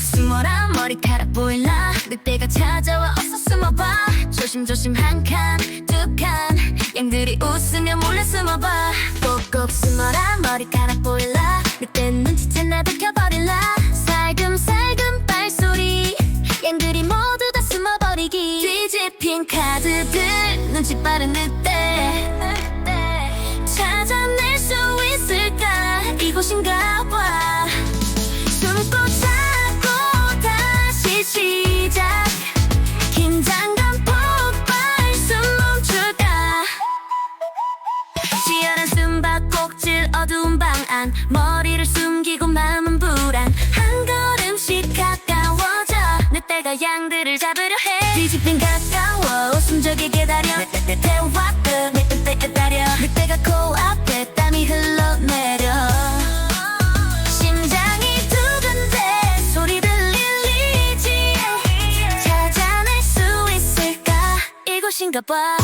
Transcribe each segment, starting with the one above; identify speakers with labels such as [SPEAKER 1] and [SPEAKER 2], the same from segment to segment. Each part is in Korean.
[SPEAKER 1] 숨어라 머리카락 보일라. 늑대가 찾아와 어서 숨어봐. 조심조심 한 칸 두 칸. 양들이 웃으며 몰래 숨어봐. 꼭꼭 숨어라 머리카락 보일라. 늑대는 눈치채 나도 켜버릴라. 살금살금 발소리. 양들이 모두 다 숨어버리기. 뒤집힌 카드들 눈치 빠른 늑대. 찾아낼 수 있을까? 이곳인가 봐 방안 머리를 숨기고 마음은 불안. 한 걸음씩 가까워져. 늑대가 양들을 잡으려 해. 뒤집힌 가까워 웃음적이 기다려 대화끝 늑대다려. 늑대가 코앞에 땀이 흘러내려. 심장이 두근데 소리 들리지 찾아낼 수 있을까? 봐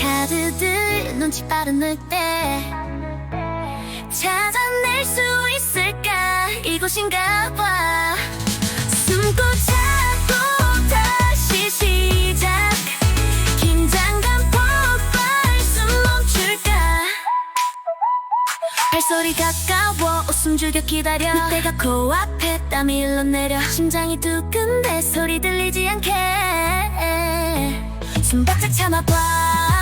[SPEAKER 1] 카드들 눈치 빠른 늑대. 찾아낼 수 있을까? 이곳인가 봐. 숨고 찾고 다시 시작. 긴장감 폭발 숨 멈출까? 발소리 가까워 웃음 죽여 기다려. 늑대가 코앞에 땀이 흘러내려. 심장이 두근데 소리 들리지 않게. 숨 바짝 참아봐